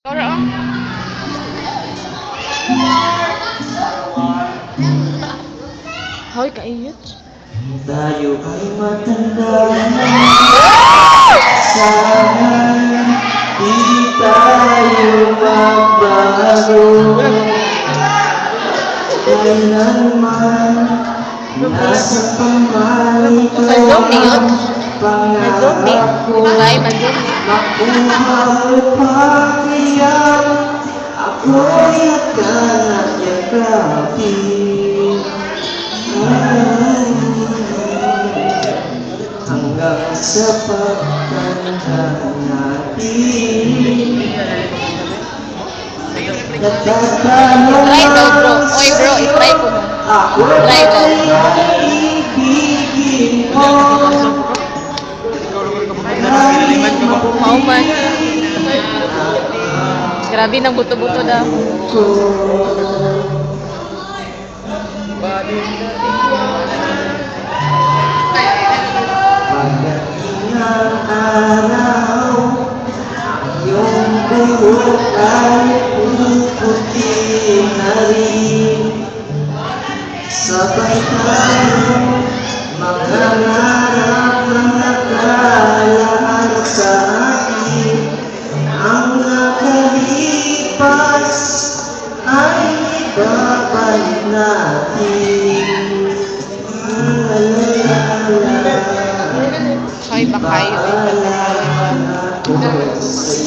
Tara ah. Hoy, kaiyot. Tayo ay matanda na Sana di tayo magbago Kailanman nasa pamali ko Mag-zoom ko Ay. Makuha pagkiyam Ako'y akan yakapin Hanggang sa pagtanda natin Nagtatanong Try daw, bro. Oy, bro, i-try ko mo. Try daw. Grabe ng buto-buto daw. Pagdating ng araw, ay ibabalik natin. La, la, la, la. Hoy,